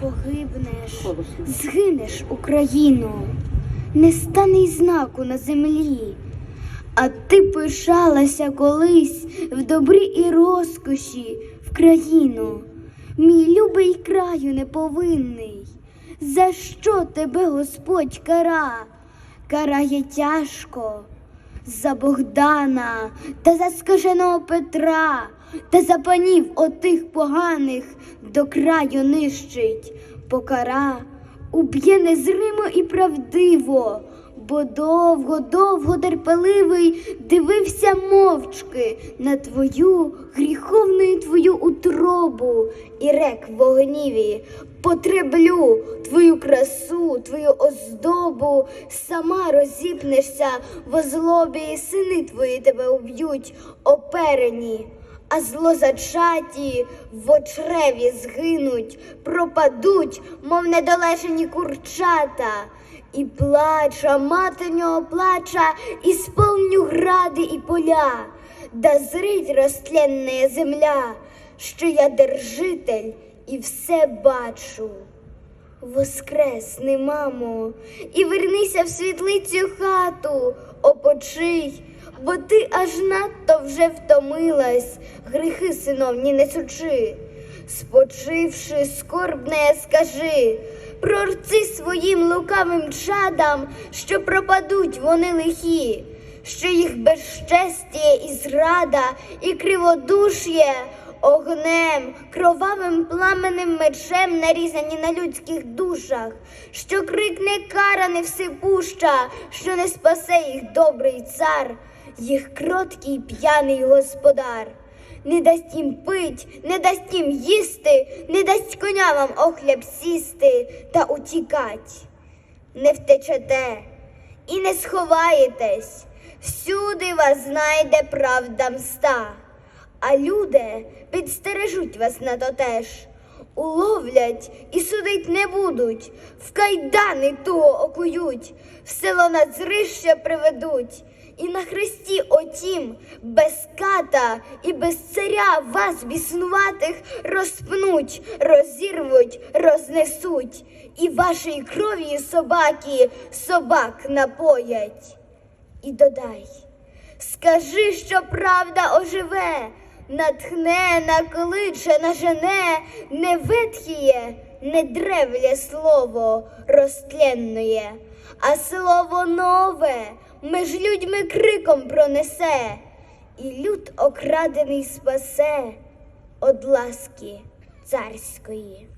погибнеш, згинеш Україну, не стане й знаку на землі. А ти пишалася колись в добрі і розкоші в країну, мій любий краю неповинний. За що тебе Господь кара? Карає тяжко за Богдана та за скаженого Петра, та за панів отих поганих до краю нищить, покара уб'є незримо і правдиво, бо довго, довго терпеливий дивився мовчки на твою гріховну і твою утробу. І рек в вогніві. Потреблю твою красу, твою оздобу, сама розіпнешся в злобі, сини твої тебе уб'ють оперені, а злозачаті в очреві згинуть, пропадуть, мов недолежені курчата. І плача, мати нього плача, і сповню гради і поля, да зрить розтленна земля, що я держитель і все бачу. Воскресни, мамо, і вернися в світлицю хату, опочий, бо ти аж надто вже втомилась, гріхи синовні несучи. Спочивши, скорбне, скажи, прорци своїм лукавим чадам, що пропадуть вони лихі, що їх безчестя і зрада, і криводуш'є огнем, кровавим пламенним мечем нарізані на людських душах, що крикне кара не всипуща, що не спасе їх добрий цар, їх кроткий п'яний господар. Не дасть їм пить, не дасть їм їсти, не дасть коня вам охляб сісти та утікать. Не втечете і не сховаєтесь, всюди вас знайде правда мста, а люди підстережуть вас на то теж, уловлять і судить не будуть, в кайдани туго окують, в село на зрище приведуть. І на хресті отім без ката і без царя вас біснуватих розпнуть, розірвуть, рознесуть, і вашої кров'ю собаки собак напоять. І додай, скажи, що правда оживе, натхне, накличе, нажене, не ветхіє, не древле слово розтленноє, а слово нове меж людьми криком пронесе, і люд окрадений спасе од ласки царської.